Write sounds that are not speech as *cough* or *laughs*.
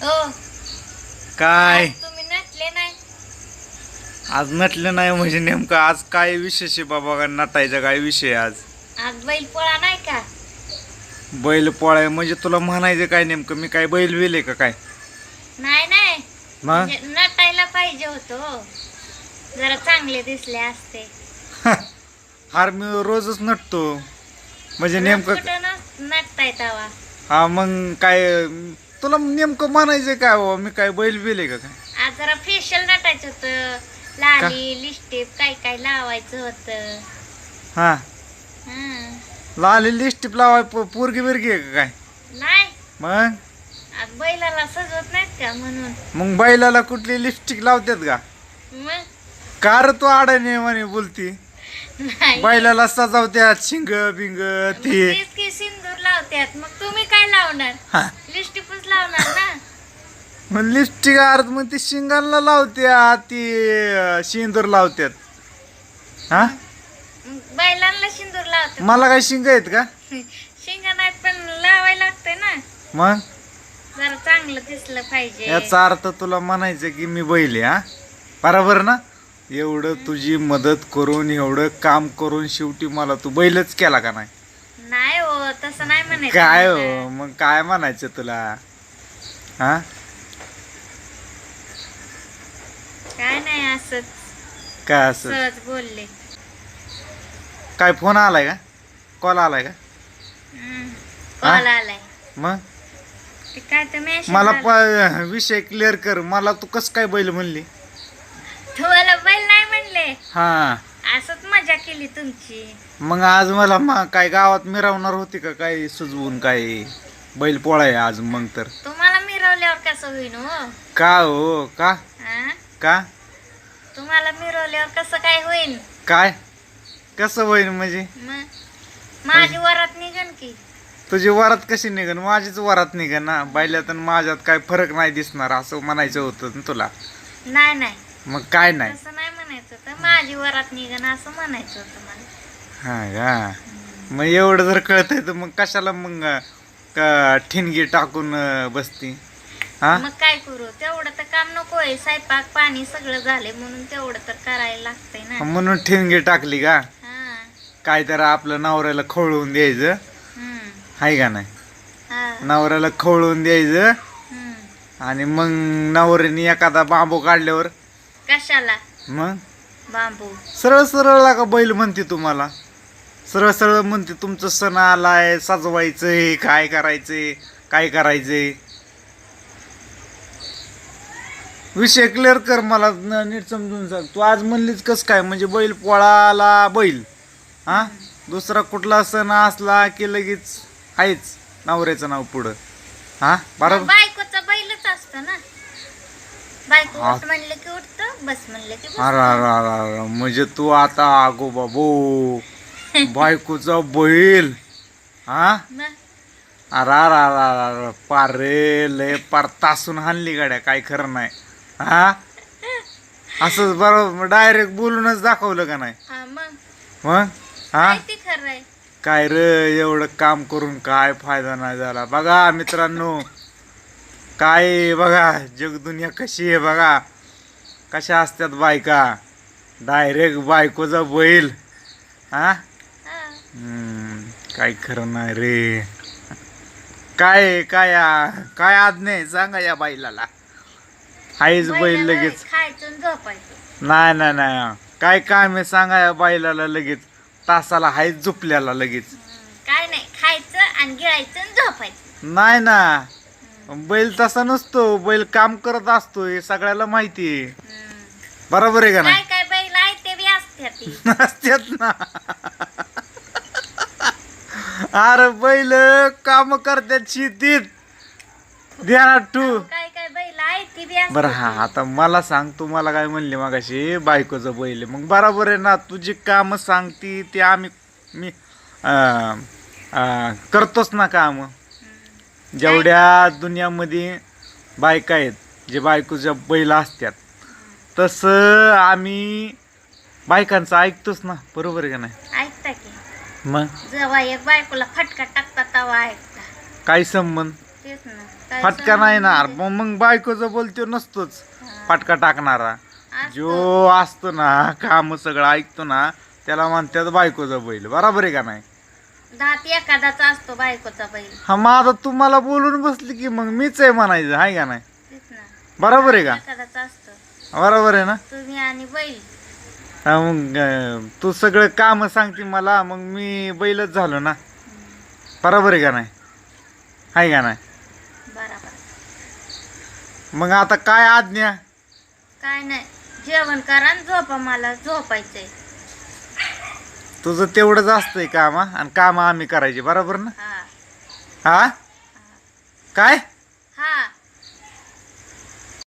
काय? आज तुम्ही नटले नाही. आज नटलं नाही म्हणजे नेमकं आज काय विशेष आहे बाबा? का नटायचा काय विषय आज? आज बैल पोळा नाही का? बैल पोळाय म्हणजे तुला म्हणायचं काय नेमकं? मी काय बैल वेले का काय? नाही नाही. मग? म्हणजे नटायला पाहिजे होतो जरा चांगले दिसले असते. हार मी रोजच नटतो. म्हणजे नेमकं कुठं न- नटताय तवा. हा मग काय तुला नेमकं म्हणायचं काय बाबा? मी काय बैल वेले का काय? आज जरा फेशियल नटायचं होतं. लाली लिपस्टिक काय काय लावायचं होतं. हा. हं. लाली लिस्टिप लावाय पो- पोरगी बिरगी आहे का काय? नाही. मग? आज बैलाला सजवत नाहीत का म्हणून? मग बैलाला कुठली लिपस्टिक लावतात का? मग? कार तू आडाने म्हणे बोलती. नाही. बैलाला सजावत्यात शिंग बिंग मग ते. तेच की सिंदूर लावत्यात. मग तुम्ही काय लावणार? हा. लावणार ना? मग लिपस्टिक अर्ध मग ती शिंगाला लावत्या ती शेंदूर लावत्यात. हा? मग बैलांना सिंदूर लावतात मला काय शिंग आहेत का? शिंगा नाहीत पण लावायला लागतंय ना. मग? जरा चांगलं दिसलं पाहिजे. याचा अर्थ तुला म्हणायचं की मी बैल आहे हा? बरोबर ना? एवढं तुझी मदत करून एवढं काम करून शेवटी मला तू बैलच केला का नाही? नाही हो तसं नाही म्हणायचं काय. हो? मग काय म्हणायचं तुला? हा? काय नाही असंच. काय असं सहज बोलले. काय फोन आलाय का? कॉल आलाय का? हम्म. कॉल आलाय. मग? ते काय तर मला प- विषय क्लिअर कर. मला तू कस काय बैल म्हणली? तुम्हाला बैल नाही म्हणले? हा. असंच मजा केली तुमची. मग आज मला मा- काय गावात मिरवणार होती का? काय सुजवून काय बैल पोळाय आज मग तर? मिरवल्यावर कसं होईन हो? का हो? का? हा? का? तुम्हाला मिरवल्यावर कसं काय होईन? काय? कसं होईल म्हणजे? मग माझी वरात निघन की. तुझी वरात कशी निघन? माझीच वरात निघन ना. बैल्यात आणि माझ्यात काय फरक नाही दिसणार असं म्हणायचं होतं ना तुला. नाही नाही. मग काय नाही? तसं नाही म्हणायचं होतं. माझी वरात निघन असं म्हणायचं होतं मला. हा का? मग एवढं जर कळतंय तर मग कशाला मग का ठिणगी टाकून अं, बसती? हा? मग काय करू? तेवढं तर काम नकोय. स्वयंपाक पाणी सगळं झाले म्हणून तेवढं तर करायला लागतंय ना. म्हणून ठिणगी टाकली का? हा. काय तर आपलं नवऱ्याला खवळून द्यायचं. हम्म. हाय का नाही? हा. नवऱ्याला खवळून द्यायचं. हम्म. आणि मग नवऱ्याने एखादा बांबू काढल्यावर? कशाला? मग? बांबू. सरळ सरळ का बैल म्हणते तुम्हाला. सरळ सरळ म्हणते तुमचं सण आलाय सजवायचंय काय करायचंय काय करायचंय? विषय क्लिअर कर मला न- नीट समजून सांग. तू आज म्हणलीच कस काय? म्हणजे बैल पोळाला बैल. हा? दुसरा कुठला सण असला की लगेच आहेच नवऱ्याचं नाव पुढं. हा? बरोबर बायकोचा बैलच असतो ना. बायको हा. उठ म्हणले की उठत बस म्हणले की बस. अरे अरे अरे अरे म्हणजे तू आता आगो बाबो. *laughs* बायकोचा बैल. हा? मग अरे अरे अरे अरे अरे पार रे लय पार तासून हाणली गाड्या. काय खरं नाही. हा? असंच बरोबर डायरेक्ट बोलूनच दाखवलं का नाही? हा मग. मग? हा? काय रे एवढं काम करून काय फायदा नाही झाला. बघा मित्रांनो काय आहे बघा जगदुनिया कशी आहे बघा. कशा असतात बायका? डायरेक्ट बायकोचा बैल. हा? हा. हम्म, काय खरं नाही रे. काय काय काय आज्ञा आहे? सांगा या बैलाला हायच बैल लगेच. खायचं आणि झोपायचं. नाही नाही नाही. काय काम आहे सांगा या बैलाला लगेच. तासाला हायच झोपल्याला लगेच. हम्म, काय नाही खायचं आणि गिळायचं आणि झोपायचं. नाही ना. बैल तसा नसतो. बैल काम करत असतो हे सगळ्याला माहिती आहे. हम्म. बरोबर आहे का काय नाही? काय बैल आहे ते बी असतात ती. नसत्यात ना. अरे बैल काम करतात शेतीत. ध्यानात ठू काय काय बैल ती बी असतात बरं हा आता मला सांग तू मला काय म्हणली मगाशी बायकोचं बैल. आहे. मग बरोबर आहे ना तुझी कामं सांगती ते आम्ही मी अं, अं, करतोच ना काम. जेवढ्या दुनियामध्ये बायका आहेत जे बायकोच्या बैल असतात तसं आम्ही बायकांचं ऐकतोच ना बरोबर आहे का नाही? ऐकता की. मग? जेव्हा एक बायकोला फटका टाकता तवा ऐकता. काय संबंध? तेच ना. काय फटका नाही ना समजून मग मग बायकोचं बोलतो नसतोच. फटका टाकणारा. असतो. जो असतो ना काम सगळं ऐकतो ना त्याला म्हणतात बायकोचा बैल. बरोबर आहे का नाही? दात एखादाचा असतो बायकोचा बैल. हा मग आता तुम्हाला बोलून बसली की मग मीच आहे म्हणायचं आहे का नाही? तेच ना. बरोबर आहे का? एखादाचा असतो. बरोबर आहे ना? तुम्ही आणि बैल. हा मग अं, तू सगळं काम सांगते मला मग मी बैलच झालो ना? बरोबर आहे का नाही? आहे का नाही? मग आता काय आज्ञा? काय नाही. जेवण करा आणि झोपा मला झोपायचंय. तुझं तेवढंच असतंय काम? आणि काम आम्ही करायचे बरोबर ना? हा. हा? काय?